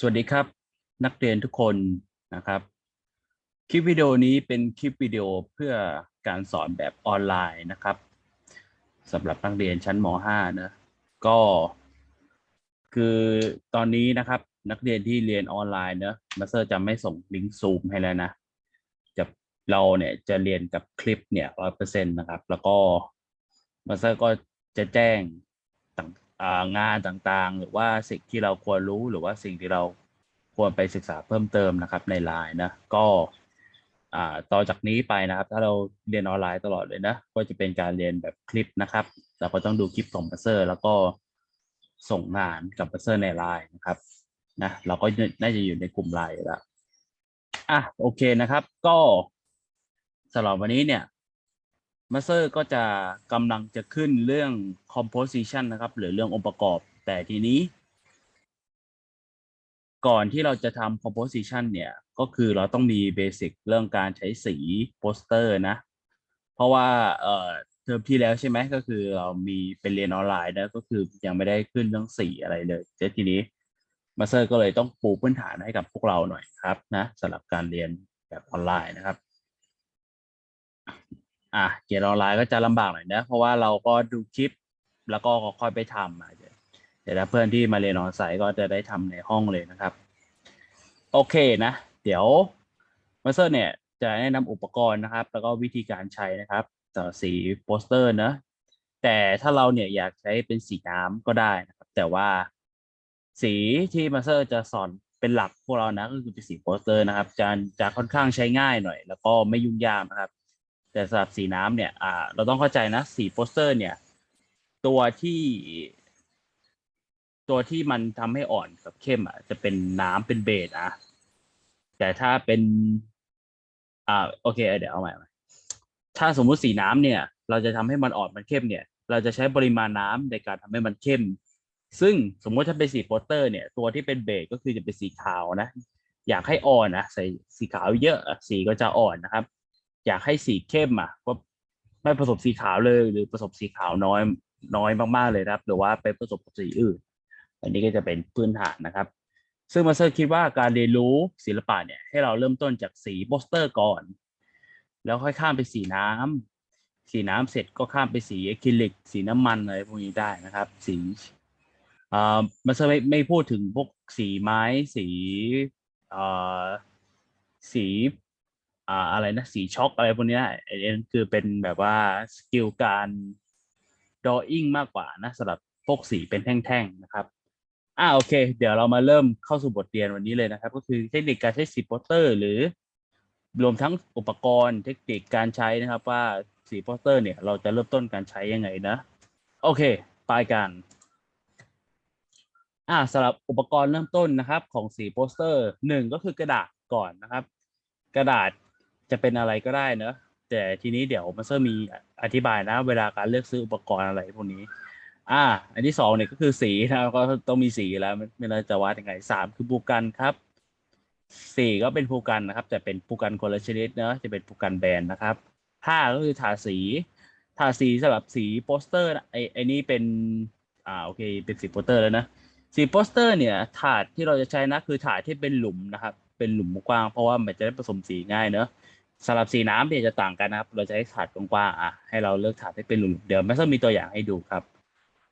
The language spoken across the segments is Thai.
สวัสดีครับ นักเรียนทุกคนนะครับ คลิปวิดีโอนี้เป็นคลิปวิดีโอเพื่อการสอนแบบออนไลน์นะครับสำหรับนักเรียนชั้นม .5 นะก็คือตอนนี้นะครับ นักเรียนที่เรียนออนไลน์เนอะมาสเตอร์จะไม่ส่งลิงก์ซูมให้แล้วนะจะเราเนี่ยจะเรียนกับคลิปเนี่ยร้อยเปอร์เซ็นต์นะครับ แล้วก็มาสเตอร์ก็จะแจ้งต่า งางานต่างๆ หรือว่าสิ่งที่เราควรรู้หรือว่าสิ่งที่เราควรไปศึกษาเพิ่มเติมนะครับในไลน์นะก็ต่อจากนี้ไปนะครับ ถ้าเราเรียนออนไลน์ตลอดเลยนะ ก็จะเป็นการเรียนแบบคลิปนะครับ เราก็ต้องดูคลิปของบัสเซอร์ แล้วก็ส่งงานกับบัสเซอร์ในไลน์นะครับนะเราก็น่าจะอยู่ในกลุ่มไลน์แล้วอะโอเคนะครับ ก็สำหรับวันนี้เนี่ย มาสเตอร์ก็จะกำลังจะขึ้นเรื่อง composition นะครับ หรือเรื่ององค์ประกอบ แต่ทีนี้ ก่อนที่เราจะทำ composition เนี่ย ก็คือเราต้องมีเบสิกเรื่องการใช้สีโปสเตอร์นะ เพราะว่าเอ่อเทอมที่แล้วใช่ไหมก็คือเรามีเป็นเรียนออนไลน์นะก็คือยังไม่ได้ขึ้นเรื่องสีอะไรเลยแต่ทีนี้มาสเตอร์ก็เลยต้องปูพื้นฐานให้กับพวกเราหน่อยครับนะสำหรับการเรียนแบบออนไลน์นะครับ อะเรียนออนไลน์ก็จะลำบากหน่อยนะ เพราะว่าเราก็ดูคลิปแล้วก็ค่อยไปทำอะเดี๋ยวเดี๋ยวถ้าเพื่อนที่มาเรียนออนไลน์ก็จะได้ทำในห้องเลยนะครับ โอเคนะ เดี๋ยวมาสเตอร์เนี่ยจะแนะนำอุปกรณ์นะครับ แล้วก็วิธีการใช้นะครับต่อสีโปสเตอร์นะแต่ถ้าเราเนี่ยอยากใช้เป็นสีน้ำก็ได้นะครับ แต่ว่าสีที่มาสเตอร์จะสอนเป็นหลักพวกเรานะก็คือเป็นสีโปสเตอร์นะครับจะจะค่อนข้างใช้ง่ายหน่อย แล้วก็ไม่ยุ่งยากนะครับ แต่สำหรับสีน้ำเนี่ยอ่าเราต้องเข้าใจนะสีโปสเตอร์ เนี่ย ตัวที่ตัวที่มันทำให้อ่อนกับเข้มอะจะเป็นน้ำเป็นเบสอะแต่ถ้าเป็น อ่าโอเคเดี๋ยวเอาใหม่ถ้าสมมุติสีน้ำเนี่ย เราจะทำให้มันอ่อนมันเข้มเนี่ย เราจะใช้ปริมาณน้ำในการทำให้มันเข้ม ซึ่งสมมติถ้าเป็นสีโปสเตอร์ เนี่ย ตัวที่เป็นเบสก็คือจะเป็นสีขาวนะ อยากให้อ่อนนะใส่สีขาวเยอะสีก็จะอ่อนนะครับ อยากให้สีเข้มอะก็ไม่ผสมสีขาวเลย หรือผสมสีขาวน้อยน้อยมากๆเลยครับ หรือว่าไปผสมกับสีอื่น อันนี้ก็จะเป็นพื้นฐานนะครับ ซึ่งมาสเตอร์คิดว่าการเรียนรู้ศิลปะเนี่ยให้เราเริ่มต้นจากสีโปสเตอร์ก่อน แล้วค่อยข้ามไปสีน้ำสีน้ำเสร็จก็ข้ามไปสีอะคริลิก สีน้ำมันอะไรพวกนี้ได้นะครับ สีอ่ามาสเตอร์ไม่ไม่พูดถึงพวกสีไม้ สีอ่าสี อ่าอะไรนะสีช็อกอะไรพวกเนี้ยไอ้นั่นคือเป็นแบบว่าสกิลการ drawing มากกว่านะสำหรับพวกสีเป็นแท่งๆนะครับอ่าโอเค เดี๋ยวเรามาเริ่มเข้าสู่บทเรียนวันนี้เลยนะครับ ก็คือเทคนิคการใช้สีโปสเตอร์ หรือรวมทั้งอุปกรณ์เทคนิคการใช้นะครับ ว่าสีโปสเตอร์เนี่ยเราจะเริ่มต้นการใช้ยังไงนะ โอเคไปกันอ่าสำหรับอุปกรณ์เริ่มต้นนะครับ ของสีโปสเตอร์หนึ่งก็คือกระดาษก่อนนะครับ กระดาษ จะเป็นอะไรก็ได้เนอะแต่ทีนี้เดี๋ยวมาสเตอร์มีอธิบายนะ เวลาการเลือกซื้ออุปกรณ์อะไรพวกนี้ อ่า อันที่สองเนี่ยก็คือสีนะก็ต้องมีสีแล้วไม่ไม่รู้จะวาดยังไงสามคือภูกันครับสี่ก็เป็นภูกันนะครับ แต่เป็นภูกันคนละชนิดเนอะจะเป็นภูกันแบรนด์นะครับห้าก็คือทาสี ทาสีสำหรับสีโปสเตอร์นะไอไอนี่เป็นอ่าโอเคเป็นสีโปสเตอร์แล้วนะสีโปสเตอร์เนี่ยถาดที่เราจะใช้นะคือถาดที่เป็นหลุมนะครับ เป็นหลุมกว้างเพราะว่ามันจะได้ผสมสีง่ายเนอะ สำหรับสีน้ำเนี่ยจะต่างกันนะครับ เราจะให้ถาดกว้างๆอะให้เราเลือกถาดให้เป็นหลุมเดี๋ยวแม่ต้องมีตัวอย่างให้ดูครับ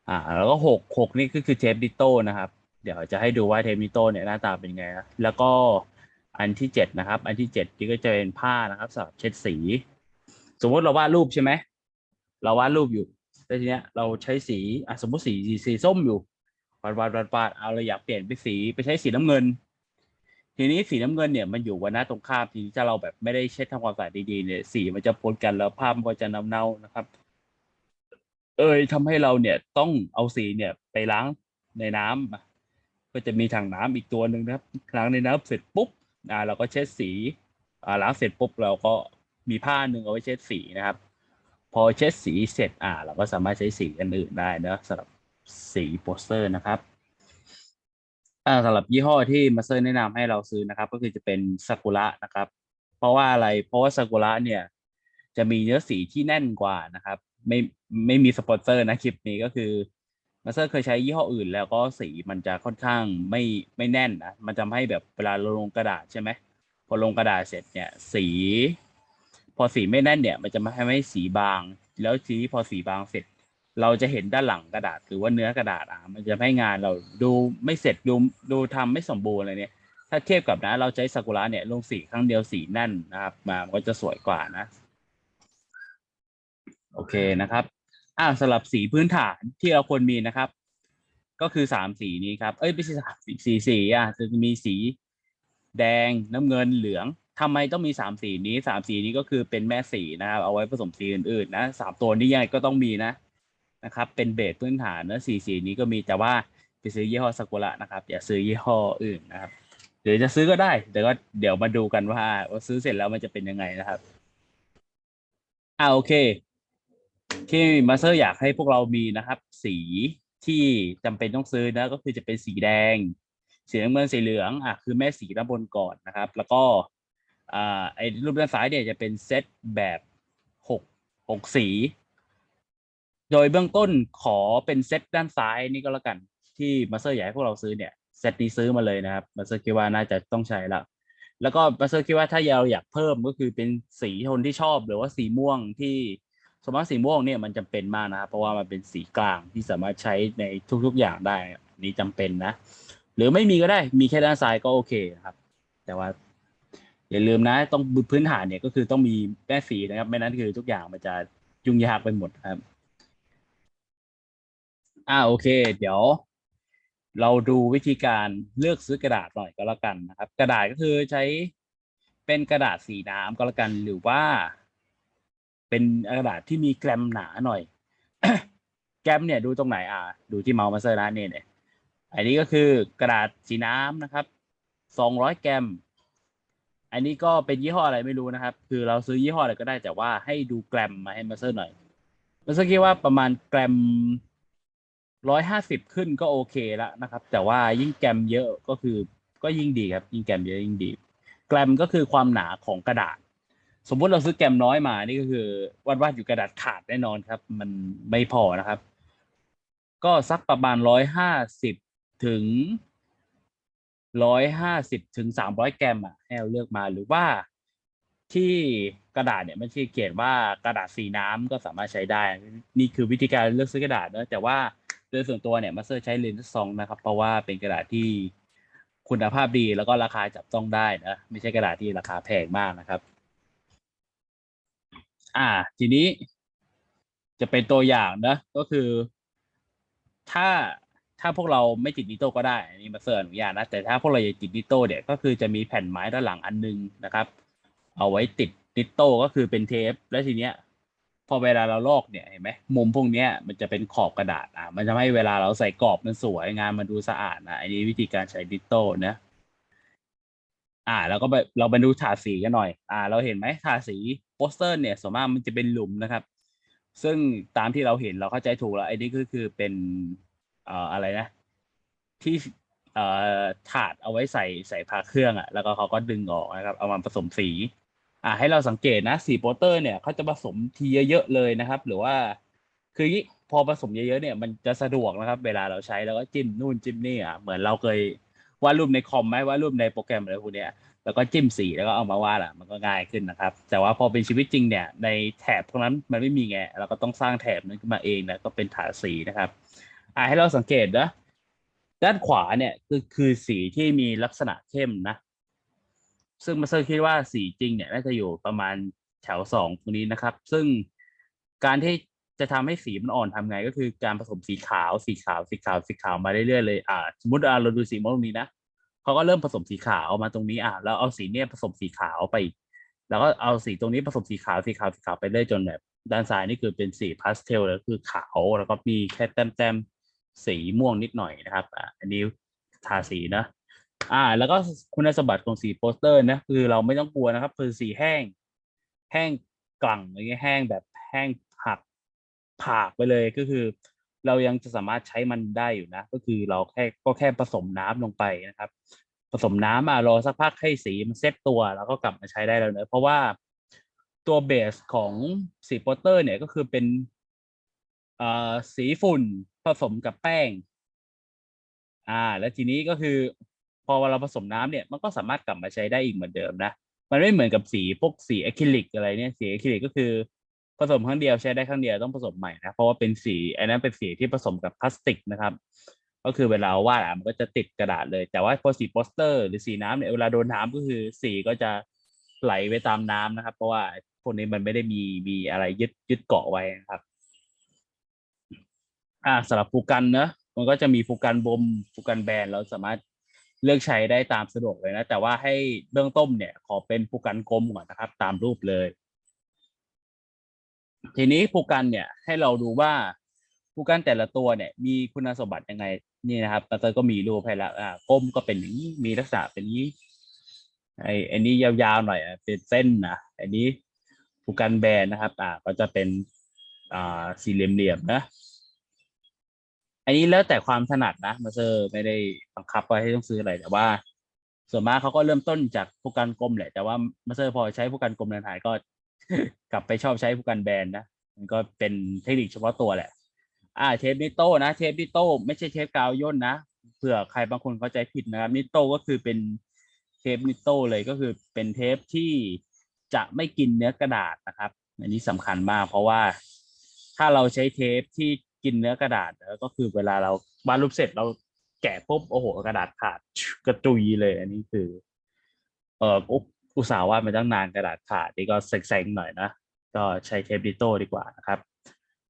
อ่า แล้วก็หกหกนี่ก็คือเทปดิโต้นะครับ เดี๋ยวจะให้ดูว่าเทปดิโต้เนี่ยหน้าตาเป็นไงนะแล้วก็อันที่เจ็ดนะครับ อันที่เจ็ดนี่ก็จะเป็นผ้านะครับสำหรับเช็ดสี สมมติเราวาดรูปใช่ไหมเราวาดรูปอยู่แต่ทีเนี้ยเราใช้สีอะสมมติสีสีส้มอยู่วาดวาดวาดวาดเอาเราอยากเปลี่ยนไปสีไปใช้สีน้ำเงิน ทีนี้สีน้ำเงินเนี่ยมันอยู่วันหน้าตรงข้ามทีนี้ถ้าเราแบบไม่ได้เช็ดทำความสะอาดดีๆเนี่ยสีมันจะปนกันแล้วภาพมันก็จะเน่าๆนะครับ เอ่ยทำให้เราเนี่ยต้องเอาสีเนี่ยไปล้างในน้ำก็จะมีถังน้ำอีกตัวหนึ่งนะครับล้างในน้ำเสร็จปุ๊บอ่าเราก็เช็ดสีอ่าล้างเสร็จปุ๊บเราก็มีผ้าหนึ่งเอาไว้เช็ดสีนะครับ พอเช็ดสีเสร็จอ่า เราก็สามารถใช้สีอันอื่นได้นะสำหรับสีโปสเตอร์นะครับ อ่าสำหรับยี่ห้อที่มาเตอร์แนะนำให้เราซื้อนะครับ ก็คือจะเป็นซากุระนะครับ เพราะว่าอะไรเพราะว่าซากุระเนี่ย จะมีเนื้อสีที่แน่นกว่านะครับ ไม่ไม่มีสปอนเซอร์นะคลิปนี้ก็คือมาเตอร์เคยใช้ยี่ห้ออื่น แล้วก็สีมันจะค่อนข้างไม่ไม่แน่นนะมันทำให้แบบเวลาเราลงกระดาษใช่ไหมพอลงกระดาษเสร็จเนี่ย สี พอสีไม่แน่นเนี่ย มันจะไม่ให้สีบาง แล้วทีนี้พอสีบางเสร็จ เราจะเห็นด้านหลังกระดาษหรือว่าเนื้อกระดาษอะมันจะให้งานเราดูไม่เสร็จดูดูทำไม่สมบูรณ์อะไรเนี่ยถ้าเทียบกับนะ เราใช้ซากุระเนี่ยลงสีครั้งเดียวสีแน่นนะครับมามันก็จะสวยกว่านะโอเคนะครับอ่าสำหรับสีพื้นฐานที่เราควรมีนะครับ ก็คือสามสีนี้ครับ เอ้ยไม่ใช่สามสีสีสีอะจะมีสีแดงน้ำเงินเหลืองทำไมต้องมีสามสีนี้สามสีนี้ก็คือเป็นแม่สีนะครับเอาไว้ผสมสีอื่นๆนะสามตัวนี้ยังไงก็ต้องมีนะ นะครับ เป็นเบสพื้นฐานนะสีสีนี้ก็มีแต่ว่าไปซื้อยี่ห้อซากุระนะครับ อย่าซื้อยี่ห้ออื่นนะครับหรือจะซื้อก็ได้ แต่ก็เดี๋ยวมาดูกันว่าว่าซื้อเสร็จแล้วมันจะเป็นยังไงนะครับอ่าโอเค ที่มาสเตอร์อยากให้พวกเรามีนะครับ สีที่จำเป็นต้องซื้อนะก็คือจะเป็นสีแดง สีน้ำเงินสีเหลืองอะคือแม่สีด้านบนก่อนนะครับ แล้วก็อ่าไอ้รูปด้านซ้ายเนี่ยจะเป็นเซตแบบหกหกสี โดยเบื้องต้นขอเป็นเซตด้านซ้ายนี่ก็แล้วกัน ที่มาสเตอร์อยากให้พวกเราซื้อเนี่ยเซตนี้ซื้อมาเลยนะครับมาสเตอร์คิดว่าน่าจะต้องใช้ละแล้วก็มาสเตอร์คิดว่าถ้าเราอยากเพิ่มก็คือเป็นสีโทนที่ชอบหรือว่าสีม่วงที่สมมติสีม่วงเนี่ยมันจำเป็นมากนะครับเพราะว่ามันเป็นสีกลางที่สามารถใช้ในทุก ๆอย่างได้นี่จำเป็นนะ หรือไม่มีก็ได้มีแค่ด้านซ้ายก็โอเคนะครับ แต่ว่าอย่าลืมนะ ต้องพื้นฐานเนี่ยก็คือต้องมีแม่สีนะครับ ไม่นั้นคือทุกอย่างมันจะยุ่งยากไปหมดครับ อ่าโอเค เดี๋ยว เราดูวิธีการเลือกซื้อกระดาษหน่อยก็แล้วกันนะครับ กระดาษก็คือใช้เป็นกระดาษสีน้ำก็แล้วกันหรือว่า เป็นกระดาษที่มีแกรมหนาหน่อย แกรมเนี่ยดูตรงไหนอ่า ดูที่เมาส์มาเซอร์นะเนี่ยเนี่ยอันนี้ก็คือกระดาษสีน้ำนะครับสองร้อยแกรม อันนี้ก็เป็นยี่ห้ออะไรไม่รู้นะครับ คือเราซื้อยี่ห้ออะไรก็ได้แต่ว่าให้ดูแกรมมาให้มาเซอร์หน่อยมาเซอร์คิดว่าประมาณแกรม ร้อยห้าสิบขึ้นก็โอเคแล้วนะครับ แต่ว่ายิ่งแกรมเยอะก็คือก็ยิ่งดีครับ ยิ่งแกรมเยอะยิ่งดี แกรมก็คือความหนาของกระดาษ สมมุติเราซื้อแกรมน้อยมานี่ก็คือวาดวาดอยู่กระดาษขาดแน่นอนครับ มันไม่พอนะครับ ก็สักประมาณร้อยห้าสิบถึงร้อยห้าสิบถึงสามร้อยแกรมอะให้เราเลือกมาหรือว่าที่กระดาษเนี่ยมันที่เขียนว่ากระดาษสีน้ำก็สามารถใช้ได้ นี่คือวิธีการเลือกซื้อกระดาษนะแต่ว่า ดยส่วนตัวเนี่ยมาสเตอร์ใช้เลนส์ซองนะครับ เพราะว่าเป็นกระดาษที่คุณภาพดีแล้วก็ราคาจับต้องได้นะไม่ใช่กระดาษที่ราคาแพงมากนะครับ อ่า ทีนี้จะเป็นตัวอย่างนะก็คือ ถ้าถ้าพวกเราไม่ติดดิโต้ก็ได้อันนี้มาเสอร์อนุญาตนะแต่ถ้าพวกเราอยากติดดิโต้เนี่ยก็คือจะมีแผ่นไม้ด้านหลังอันนึงนะครับ เอาไว้ติดดิโต้ก็คือเป็นเทป แล้วทีเนี้ย พอเวลาเราลอกเนี่ยเห็นไหมมุมพวกเนี้ยมันจะเป็นขอบกระดาษอะมันจะให้เวลาเราใส่กรอบมันสวยงานมันดูสะอาดนะอันนี้วิธีการใช้ดิโต้นะอ่า แล้วก็ไปเราไปดูถาดสีกันหน่อย อ่า เราเห็นไหมถาดสีโปสเตอร์ เนี่ยส่วนมากมันจะเป็นหลุมนะครับ ซึ่งตามที่เราเห็นเราเข้าใจถูกแล้วไอ้นี่ก็คือเป็นเอ่ออะไรนะ ที่เอ่อถาดเอาไว้ใส่ใส่พาเครื่องอะ แล้วก็เขาก็ดึงออกนะครับ เอามาผสมสี อ่าให้เราสังเกตนะสีโปสเตอร์เนี่ยเขาจะผสมทีเยอะๆเลยนะครับ หรือว่า คืองี้พอผสมเยอะๆเนี่ยมันจะสะดวกนะครับ เวลาเราใช้แล้วก็จิ้มนู่นจิ้มนี่อะเหมือนเราเคยวาดรูปในคอมไหมวาดรูปในโปรแกรมอะไรพวกเนี้ยแล้วก็จิ้มสีแล้วก็เอามาวาดอะมันก็ง่ายขึ้นนะครับ แต่ว่าพอเป็นชีวิตจริงเนี่ยในแถบพวกนั้นมันไม่มีไงเราก็ต้องสร้างแถบนั้นขึ้นมาเองนะก็เป็นถาดสีนะครับอ่าให้เราสังเกตนะด้านขวาเนี่ยคือคือสีที่มีลักษณะเข้มนะ ซึ่งมาเซอร์คิดว่าสีจริงเนี่ยน่าจะอยู่ประมาณแถวสองตรงนี้นะครับ ซึ่งการที่จะทำให้สีมันอ่อนทำไงก็คือการผสมสีขาวสีขาวสีขาวสีขาวมาเรื่อยๆเลยอ่าสมมติเราดูสีม่วงตรงนี้นะเขาก็เริ่มผสมสีขาวมาตรงนี้อะแล้วเอาสีเนี่ยผสมสีขาวไป แล้วก็เอาสีตรงนี้ผสมสีขาวสีขาวสีขาวไปเรื่อยจนแบบด้านซ้ายนี่คือเป็นสีพาสเทลแล้วคือขาวแล้วก็มีแค่แต้มๆสีม่วงนิดหน่อยนะครับอ่าอันนี้ทาสีนะ อ่า แล้วก็คุณสมบัติของสีโปสเตอร์นะคือเราไม่ต้องกลัวนะครับ คือสีแห้ง แห้งกลั่งอะไรเงี้ยแห้งแบบแห้งผักผากไปเลยก็คือ เรายังจะสามารถใช้มันได้อยู่นะ ก็คือเราแค่ก็แค่ผสมน้ำลงไปนะครับ ผสมน้ำมารอสักพักให้สีมันเซ็ตตัว แล้วก็กลับมาใช้ได้แล้วเนอะเพราะว่าตัวเบสของสีโปสเตอร์เนี่ยก็คือเป็นเอ่อสีฝุ่นผสมกับแป้ง อ่า แล้วทีนี้ก็คือ พอเราผสมน้ำเนี่ยมันก็สามารถกลับมาใช้ได้อีกเหมือนเดิมนะมันไม่เหมือนกับสีพวกสีอะคริลิกอะไรเนี่ยสีอะคริลิกก็คือผสมครั้งเดียวใช้ได้ครั้งเดียวต้องผสมใหม่นะเพราะว่าเป็นสีอันนั้นเป็นสีที่ผสมกับพลาสติกนะครับ ก็คือเวลาวาดอะมันก็จะติดกระดาษเลย แต่ว่าพอสีโปสเตอร์ หรือสีน้ำเนี่ยเวลาโดนน้ำก็คือสีก็จะไหลไปตามน้ำนะครับ เพราะว่าพวกนี้มันไม่ได้มีมีอะไรยึดยึดเกาะไว้นะครับ อ่าสำหรับฟูกันเนอะมันก็จะมีฟูกันบมฟูกันแบนเราสามารถ เลือกใช้ได้ตามสะดวกเลยนะ แต่ว่าให้เบื้องต้นเนี่ย ขอเป็นฟูกันกลมก่อนนะครับ ตามรูปเลย ทีนี้ฟูกันเนี่ยให้เราดูว่าฟูกันแต่ละตัวเนี่ย มีคุณสมบัติยังไงนี่นะครับตาเตอร์ก็มีรูปให้แล้วอ่ากลมก็เป็นอย่างนี้มีลักษณะเป็นอย่างนี้ไอ้ไอันนี้ยาวๆหน่อยเป็นเส้นนะอันนี้ฟูกันแบนนะครับ อ่าก็จะเป็นอ่าสี่เหลี่ยมๆนะ อันนี้แล้วแต่ความถนัดนะมาเซอร์ไม่ได้บังคับว่าให้ต้องซื้ออะไรแต่ว่า ส่วนมากเขาก็เริ่มต้นจากผู้กันกลมแหละ แต่ว่ามาเซอร์พอใช้ผู้กันกลมนานๆก็ กลับไปชอบใช้ผู้กันแบนนะมันก็เป็นเทคนิคเฉพาะตัวแหละ อ่า เทปนิโต้นะ เทปนิโต้ไม่ใช่เทปกาวย่นนะเผื่อใครบางคนเข้าใจผิดนะครับนิโต้ก็คือเป็นเทปนิโต้เลยก็คือเป็นเทปที่จะไม่กินเนื้อกระดาษนะครับ อันนี้สำคัญมากเพราะว่าถ้าเราใช้เทปที่ กินเนื้อกระดาษแล้วก็คือเวลาเราวาดรูปเสร็จเราแกะปุ๊บโอ้โหกระดาษขาดกระจุยเลย อันนี้คือ เอออุตส่าห์วาดมาตั้งนานกระดาษขาดนี่ก็เซ็งๆหน่อยนะก็ใช้เทปดิโต้ดีกว่านะครับ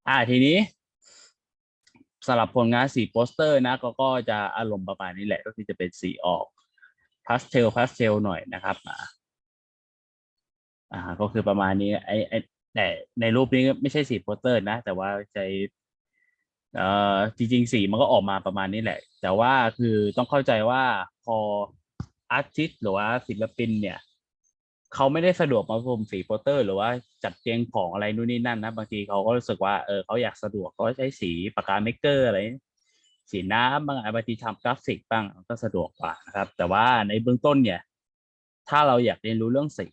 อ่าทีนี้สำหรับผลงานสีโปสเตอร์นะก็ก็จะอารมณ์ประมาณนี้แหละ ก็คือจะเป็นสีออกพาสเทลพาสเทลหน่อยนะครับอ่าอ่าก็คือประมาณนี้ไอไอแต่ในรูปนี้ไม่ใช่สีโปสเตอร์นะ แต่ว่าใช้ เอ่อจริงๆสีมันก็ออกมาประมาณนี้แหละ แต่ว่าคือต้องเข้าใจว่าพออาร์ติสหรือว่าศิลปินเนี่ยเขาไม่ได้สะดวกมาผสมสีโปสเตอร์ หรือว่าจัดเรียงของอะไรนู่นนี่นั่นนะบางทีเขาก็รู้สึกว่าเออเขาอยากสะดวกเขาใช้สีปากกาเมกเกอร์อะไรสีน้ำบางบางทีทำกราฟิกบ้างก็สะดวกกว่านะครับ แต่ว่าในเบื้องต้นเนี่ย ถ้าเราอยากเรียนรู้เรื่องสี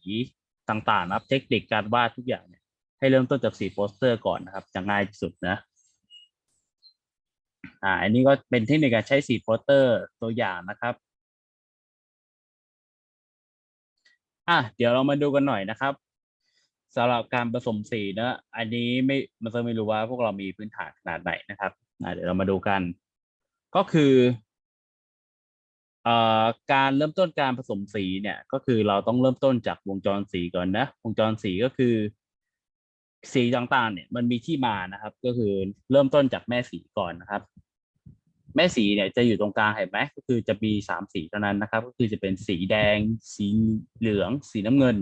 ต่างๆนะครับเทคนิคการวาดทุกอย่างเนี่ยให้เริ่มต้นจากสีโปสเตอร์ก่อนนะครับจะง่ายที่สุดนะ อ่าอันนี้ก็เป็นเทคนิคการใช้สีโปสเตอร์ตัวอย่างนะครับอะเดี๋ยวเรามาดูกันหน่อยนะครับสำหรับการผสมสีนะอันนี้ไม่มันจะไม่รู้ว่าพวกเรามีพื้นฐานขนาดไหนนะครับอะเดี๋ยวเรามาดูกัน ก็คือเอ่อการเริ่มต้นการผสมสีเนี่ยก็คือเราต้องเริ่มต้นจากวงจรสีก่อนนะ วงจรสีก็คือ สีต่างๆเนี่ยมันมีที่มานะครับ ก็คือเริ่มต้นจากแม่สีก่อนนะครับ แม่สีเนี่ยจะอยู่ตรงกลางเห็นไหมก็คือจะมีสามสีเท่านั้นนะครับ ก็คือจะเป็นสีแดง สีเหลือง สีน้ำเงิน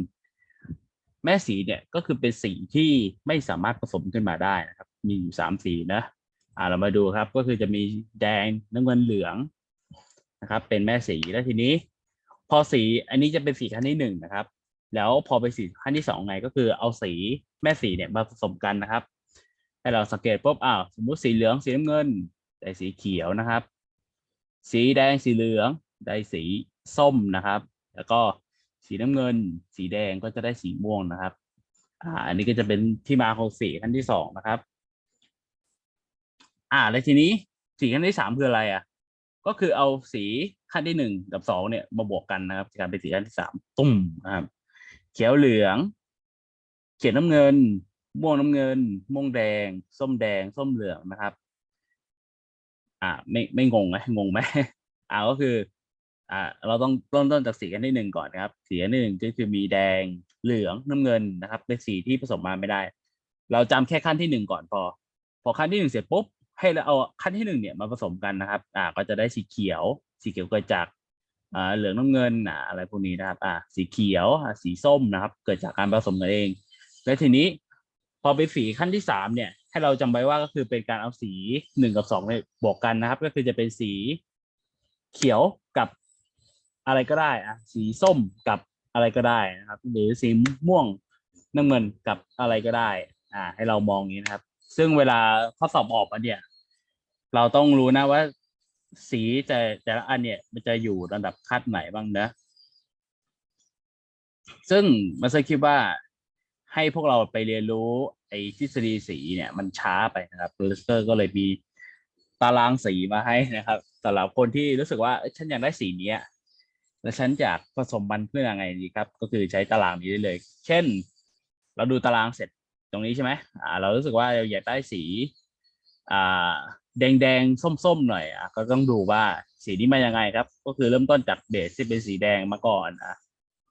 แม่สีเนี่ยก็คือเป็นสีที่ไม่สามารถผสมขึ้นมาได้นะครับ มีอยู่สามสีนะอ่าเรามาดูครับ ก็คือจะมีแดงน้ำเงินเหลืองนะครับ เป็นแม่สีแล้วทีนี้ พอสีอันนี้จะเป็นสีขั้นที่หนึ่งนะครับ แล้วพอไปสีขั้นที่สองไงก็คือเอาสี แม่สีเนี่ยมาผสมกันนะครับ ให้เราสังเกตปุ๊บอ้าวสมมุติสีเหลืองสีน้ำเงินได้สีเขียวนะครับ สีแดงสีเหลืองได้สีส้มนะครับ แล้วก็สีน้ำเงิน สีแดงก็จะได้สีม่วงนะครับ อ่า อันนี้ก็จะเป็นที่มาของสีขั้นที่สองนะครับ อ่า แล้วทีนี้สีขั้นที่สามคืออะไรอะ ก็คือเอาสีขั้นที่หนึ่งกับสองเนี่ยมาบวกกันนะครับจะกลายเป็นสีขั้นที่สามตุ้มนะครับ เขียวเหลือง เขียวน้ำเงิน ม่วงน้ำเงิน ม่วงแดง ส้มแดง ส้มเหลืองนะครับ อ่า ไม่ไม่งงไหมงงไหมอ่าก็คือ อ่า เราต้องเริ่มต้นจากสีขั้นที่หนึ่งก่อนนะครับ สีนที่หนึ่งก็คือมีแดงเหลืองน้ำเงินนะครับ เป็นสีที่ผสมมาไม่ได้ เราจำแค่ขั้นที่หนึ่งก่อนพอ พอขั้นที่หนึ่งเสร็จปุ๊บให้เราเอาขั้นที่หนึ่งเนี่ยมาผสมกันนะครับ อ่า ก็จะได้สีเขียว สีเขียวเกิดจากอ่าเหลืองน้ำเงินอ่าอะไรพวกนี้นะครับ อ่า สีเขียวอ่าสีส้มนะครับ เกิดจากการผสมกันเอง และทีนี้พอไปสีขั้นที่สามเนี่ยให้เราจำไว้ว่าก็คือเป็นการเอาสีหนึ่งกับสองเนี่ยบวกกันนะครับ ก็คือจะเป็นสีเขียวกับอะไรก็ได้อะสีส้มกับอะไรก็ได้นะครับ หรือสีม่วงน้ำเงินกับอะไรก็ได้ อ่า ให้เรามองอย่างนี้นะครับ ซึ่งเวลาข้อสอบออกมาเนี่ย เราต้องรู้นะว่าสีแต่แต่ละอันเนี่ยมันจะอยู่ระดับขั้นไหนบ้างนะ ซึ่งมันจะคิดว่า ให้พวกเราไปเรียนรู้ไอ้ทฤษฎีสีเนี่ยมันช้าไปนะครับเลสเตอร์ก็เลยมีตารางสีมาให้นะครับสำหรับคนที่รู้สึกว่าฉันอยากได้สีเนี้ยแล้วฉันอยากผสมมันเพื่อยังไงดีครับ ก็คือใช้ตารางนี้ได้เลย เช่น เราดูตารางเสร็จตรงนี้ใช่ไหมอ่า เรารู้สึกว่าเราอยากได้สีอ่าแดงแดงส้มส้มๆหน่อยอะก็ต้องดูว่าสีนี้มายังไงครับ ก็คือเริ่มต้นจากเบสที่เป็นสีแดงมาก่อนอะ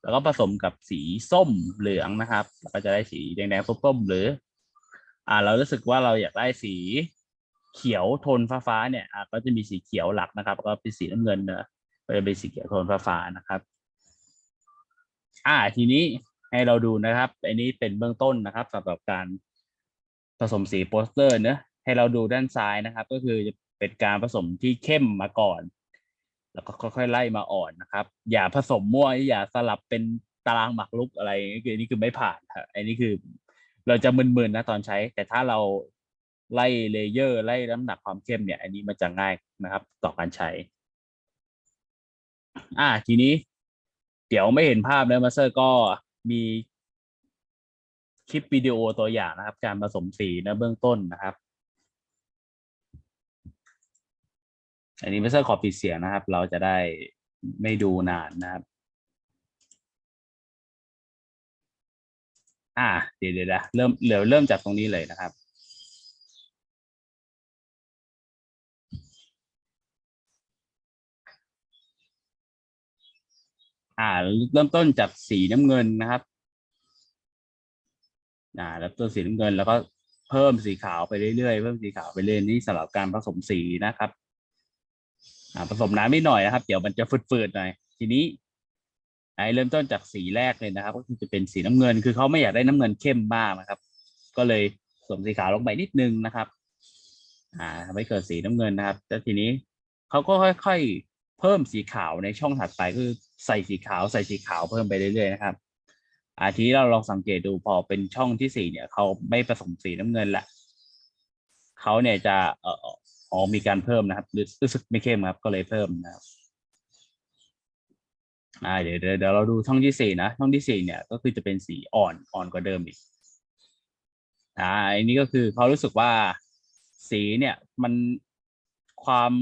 แล้วก็ผสมกับสีส้มเหลืองนะครับก็จะได้สีแดงแดงส้มๆหรือ อ่า เรารู้สึกว่าเราอยากได้สีเขียวโทนฟ้าๆเนี่ยอะก็จะมีสีเขียวหลักนะครับแล้วก็เป็นสีน้ำเงินเนอะก็จะเป็นสีเขียวโทนฟ้าๆนะครับ อ่า ทีนี้ให้เราดูนะครับ อันนี้เป็นเบื้องต้นนะครับสำหรับการผสมสีโปสเตอร์เนอะให้เราดูด้านซ้ายนะครับ ก็คือจะเป็นการผสมที่เข้มมาก่อน แล้วก็ค่อยๆไล่มาอ่อนนะครับ อย่าผสมมั่วอย่าสลับเป็นตารางหมากรุกอะไรนี้คือนนี้คือไม่ผ่านครับอันนี้คือ เราจะมึนๆนะตอนใช้ แต่ถ้าเราไล่เลเยอร์ ไล่น้ำหนักความเข้มเนี่ย อันนี้มันจะง่ายนะครับ ต่อการใช้ อ่าทีนี้ เดี๋ยวไม่เห็นภาพนะมาสเตอร์ก็มีคลิปวิดีโอตัวอย่างนะครับ การผสมสีนะเบื้องต้นนะครับ อันนี้มาสเตอร์ขอปิดเสียงนะครับ เราจะได้ไม่ดูนานนะครับ อ่า เดี๋ยวเดี๋ยวเริ่มเดี๋ยวเริ่มจากตรงนี้เลยนะครับอ่าเริ่มต้นจากสีน้ำเงินนะครับ อ่าแล้วตัวสีน้ำเงินแล้วก็เพิ่มสีขาวไปเรื่อยๆเพิ่มสีขาวไปเรื่อยนี่สำหรับการผสมสีนะครับ อ่าผสมน้ำนิดหน่อยนะครับ เดี๋ยวมันจะฝืดๆหน่อยทีนี้ไอเริ่มต้นจากสีแรกเลยนะครับ ก็คือจะเป็นสีน้ำเงิน คือเขาไม่อยากได้น้ำเงินเข้มมากนะครับ ก็เลยผสมสีขาวลงไปนิดนึงนะครับ อ่าทำให้เกิดสีน้ำเงินนะครับแล้วทีนี้เขาก็ค่อยๆ เพิ่มสีขาวในช่องถัดไปคือใส่สีขาวใส่สีขาวเพิ่มไปเรื่อยๆนะครับอ่าทีนี้เราลองสังเกตดูพอเป็นช่องที่สี่เนี่ยเขาไม่ผสมสีน้ำเงินละเขาเนี่ยจะเอ่อ อ๋อมีการเพิ่มนะครับรู้สึกไม่เข้มครับก็เลยเพิ่มนะครับอ่าเดี๋ยวเดี๋ยวเราดูช่องที่สี่นะช่องที่สี่เนี่ยก็คือจะเป็นสีอ่อนอ่อนกว่าเดิมอีกอ่าอันนี้ก็คือเขารู้สึกว่าสีเนี่ยมันความ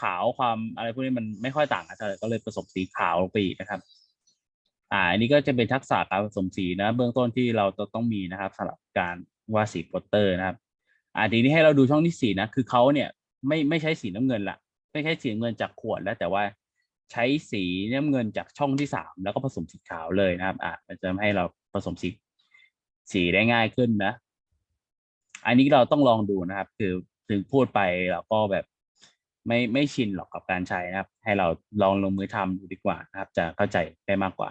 ขาวความอะไรพวกนี้มันไม่ค่อยต่างกันเท่าไหร่ก็เลยผสมสีขาวลงไปอีกนะครับ อ่าอันนี้ก็จะเป็นทักษะการผสมสีนะ เบื้องต้นที่เราจะต้องมีนะครับสำหรับการวาดสีโปสเตอร์นะครับ อ่าทีนี้ให้เราดูช่องที่สี่นะคือเขาเนี่ยไม่ไม่ใช้สีน้ำเงินละไม่ใช้สีเงินจากขวดแล้ว แต่ว่าใช้สีน้ำเงินจากช่องที่สามแล้วก็ผสมสีขาวเลยนะครับอ่ามันจะทำให้เราผสมสีสีได้ง่ายขึ้นนะ อันนี้เราต้องลองดูนะครับ คือถึงพูดไปเราก็แบบไม่ไม่ชินหรอกกับการใช้นะครับ ให้เราลองลงมือทำดูดีกว่านะครับ จะเข้าใจได้มากกว่า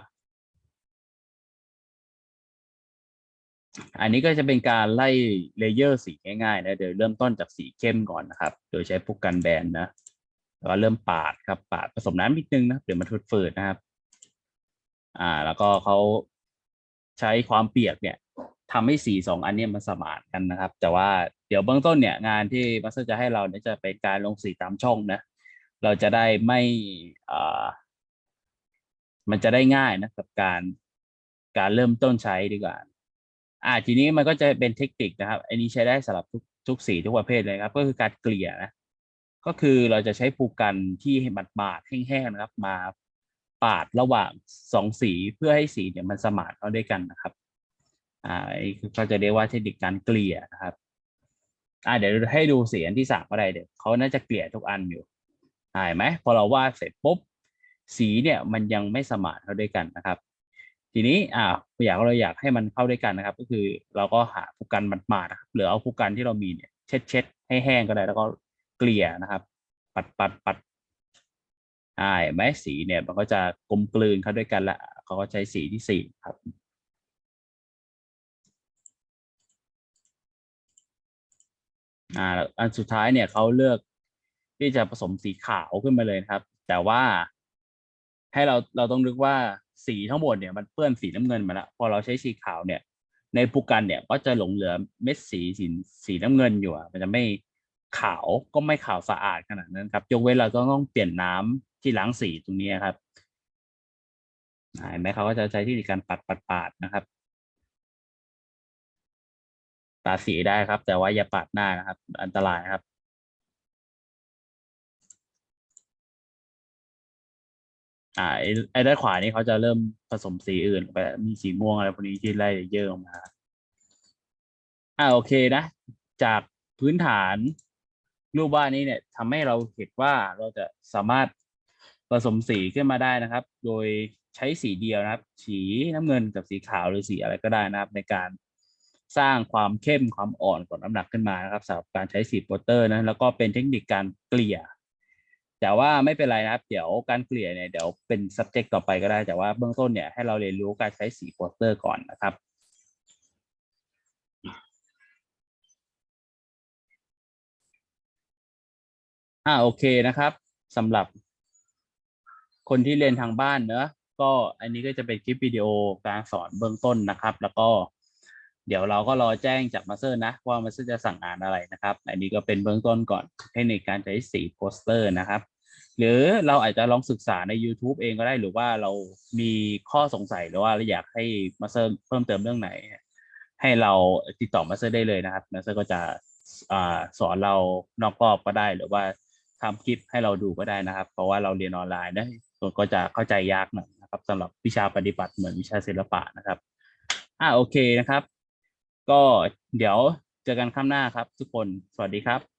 อันนี้ก็จะเป็นการไล่เลเยอร์สีง่ายๆนะเดี๋ยวเริ่มต้นจากสีเข้มก่อนนะครับ โดยใช้พวกกันแบนนะแล้วก็เริ่มปาดครับปาดผสมน้ำนิดนึงนะเดี๋ยวมันทุดฝืดนะครับ อ่า แล้วก็เขาใช้ความเปียกเนี่ยทำให้สีสองอันเนี้มันสมานกันนะครับ แต่ว่าเดี๋ยวเบื้องต้นเนี่ยงานที่มาสเตอร์จะให้เราเนี่ยจะเป็นการลงสีตามช่องนะ เราจะได้ไม่อ่ามันจะได้ง่ายนะกับการการเริ่มต้นใช้ดีกว่า อ่าทีนี้มันก็จะเป็นเทคนิคนะครับ อันนี้ใช้ได้สำหรับทุกทุกสีทุกประเภทเลยครับ ก็คือการเกลี่ยนะก็คือเราจะใช้ภูกันที่บาดบาดแห้งๆนะครับ มาปาดระหว่างสองสีเพื่อให้สีเนี่ยมันสมานเข้าด้วยกันนะครับอ่าอันนี้ก็จะเรียกว่าเทคนิคการเกลี่ยนะครับอ่าเดี๋ยวให้ดูสีอันที่สามก็ได้เดี๋ยวเขาน่าจะเกลี่ยทุกอันอยู่อ่าเห็นไหมพอเราวาดเสร็จปุ๊บสีเนี่ยมันยังไม่สมานเข้าด้วยกันนะครับ ทีนี้อ่าอยากเราอยากให้มันเข้าด้วยกันนะครับ ก็คือเราก็หาภูกันมาดๆนะครับหรือเอาภูกันที่เรามีเนี่ยเช็ดเช็ดให้แห้งก็ได้แล้วก็เกลี่ยนะครับ ปัดปัดปัดอ่าไหมสีเนี่ยมันก็จะกลมกลืนเข้าด้วยกันละเขาก็ใช้สีที่สี่ครับอ่าอันสุดท้ายเนี่ยเขาเลือกที่จะผสมสีขาวขึ้นมาเลยครับ แต่ว่า ให้เราเราต้องนึกว่าสีทั้งหมดเนี่ยมันเปื้อนสีน้ำเงินมาแล้วพอเราใช้สีขาวเนี่ย ในภูกันเนี่ยก็จะหลงเหลือเม็ดสีสีสีน้ำเงินอยู่มันจะไม่ขาวก็ไม่ขาวสะอาดขนาดนั้นครับยกเว้นเราต้องเปลี่ยนน้ำที่ล้างสีตรงนี้ครับอ่าเห็นไหมเขาก็จะใช้ที่การปัดปัดปาดนะครับปาดสีได้ครับ แต่ว่าอย่าปาดหน้านะครับ อันตรายนะครับ อ่าไอ้ด้านขวานี่เขาจะเริ่มผสมสีอื่นไปมีสีม่วงอะไรพวกนี้ที่ไล่เยอะออกมา อ่าโอเคนะ จากพื้นฐานรูปวาดนี้เนี่ยทำให้เราเห็นว่าเราจะสามารถผสมสีขึ้นมาได้นะครับ โดยใช้สีเดียวนะครับ สีน้ำเงินกับสีขาวหรือสีอะไรก็ได้นะครับ ในการสร้างความเข้มความอ่อนของน้ำหนักขึ้นมานะครับสำหรับการใช้สีโปสเตอร์นะแล้วก็เป็นเทคนิคการเกลี่ย แต่ว่าไม่เป็นไรนะครับ เดี๋ยวการเกลี่ยเนี่ยเดี๋ยวเป็น subject ต่อไปก็ได้ แต่ว่าเบื้องต้นเนี่ยให้เราเรียนรู้การใช้สีโปสเตอร์ก่อนนะครับอ่าโอเคนะครับสำหรับคนที่เรียนทางบ้านเนอะก็อันนี้ก็จะเป็นคลิปวิดีโอการสอนเบื้องต้นนะครับ แล้วก็ เดี๋ยวเราก็รอแจ้งจากมาสเตอร์นะว่ามาสเตอร์จะสั่งงานอะไรนะครับ อันนี้ก็เป็นเบื้องต้นก่อนเทคนิคการใช้สีโปสเตอร์นะครับ หรือเราอาจจะลองศึกษาใน YouTube เองก็ได้หรือว่าเรามีข้อสงสัยหรือว่าเราอยากให้มาสเตอร์เพิ่มเติมเรื่องไหน ให้เราติดต่อมาสเตอร์ได้เลยนะครับมาสเตอร์ก็จะอสอนเรานอกรอบก็ได้ หรือว่าทำคลิปให้เราดูก็ได้นะครับ เพราะว่าเราเรียนออนไลน์นะก็จะเข้าใจยากหน่อยนะครับสำหรับวิชาปฏิบัติเหมือนวิชาศิลปะนะครับอ่าโอเคนะครับ ก็เดี๋ยวเจอกันข้างหน้าครับ ทุกคนสวัสดีครับ